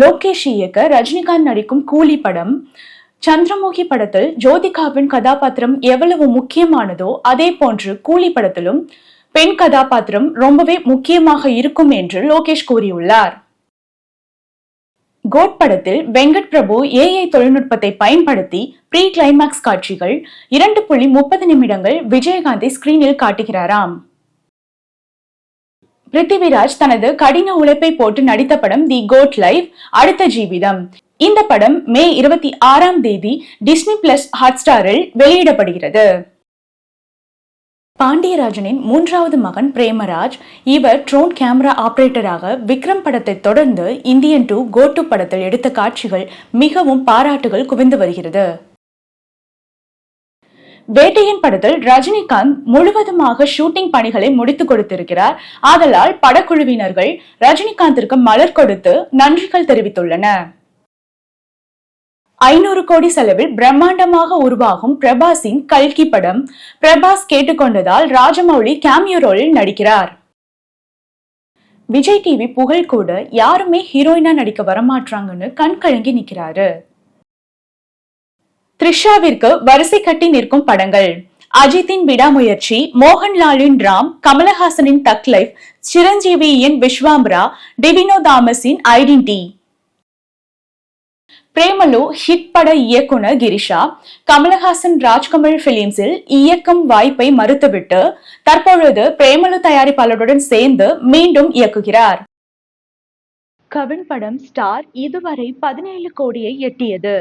லோகேஷ் இயக்க ரஜினிகாந்த் நடிக்கும் கூலி படம். சந்திரமுகி படத்தில் ஜோதிகாவின் கதாபாத்திரம் எவ்வளவு முக்கியமானதோ அதே போன்று கூலி படத்திலும் பெண் கதாபாத்திரம் ரொம்பவே முக்கியமாக இருக்கும் என்று லோகேஷ் கூறியுள்ளார். கோட் படத்தில் வெங்கட் பிரபு ஏஐ தொழில்நுட்பத்தை பயன்படுத்தி ப்ரீ கிளைமாக்ஸ் காட்சிகள் இரண்டு புள்ளி முப்பது நிமிடங்கள் விஜயகாந்தை ஸ்கிரீனில் காட்டுகிறாராம். பிருத்திவிராஜ் தனது கடின உழைப்பை போட்டு நடித்த படம் தி கோட் லைஃப் அடுத்த ஜீவிதம். இந்த படம் மே இருபத்தி ஆறாம் தேதி டிஸ்னி பிளஸ் ஹாட்ஸ்டாரில் வெளியிடப்படுகிறது. பாண்டியராஜனின் மூன்றாவது மகன் பிரேமராஜ் இவர் ட்ரோன் கேமரா ஆபரேட்டராக விக்ரம் படத்தை தொடர்ந்து இந்தியன் டூ கோட்டு படத்தில் எடுத்த காட்சிகள் மிகவும் பாராட்டுகள் குவிந்து வருகிறது. வேட்டையின் படத்தில் ரஜினிகாந்த் முழுவதுமாக ஷூட்டிங் பணிகளை முடித்துக் கொடுத்திருக்கிறார். ஆதலால் படக்குழுவினர்கள் ரஜினிகாந்திற்கு மலர் கொடுத்து நன்றிகள் தெரிவித்துள்ளனர். ஐநூறு கோடி செலவில் பிரம்மாண்டமாக உருவாகும் பிரபாஸின் கல்கி படம். பிரபாஸ் கேட்டுக்கொண்டதால் ராஜமௌலி கேமியோ ரோலில் நடிக்கிறார். விஜய் டிவி புகழ் கூட யாருமே ஹீரோயினா நடிக்க வரமாட்டாங்கன்னு கண் கலங்கி நிக்கிறாரு. த்ரிஷாவிற்கு வரிசை கட்டி நிற்கும் படங்கள். அஜித்தின் விடாமுயற்சி மோகன்லாலின் ராம் கமலஹாசனின் தக் லைஃப் சிரஞ்சீவியின் விஸ்வாம்பரா டிவினோ தாமஸின் ஐடென்டி. பிரேமலு ஹிட் பட இயக்குனர் கிரிஷா கமலஹாசன் ராஜ்கமல் பிலிம்ஸில் இயக்கும் வாய்ப்பை மறுத்துவிட்டு தற்பொழுது பிரேமலு தயாரிப்பாளருடன் சேர்ந்து மீண்டும் இயக்குகிறார். கவின் படம் ஸ்டார் இதுவரை பதினேழு கோடியை எட்டியது.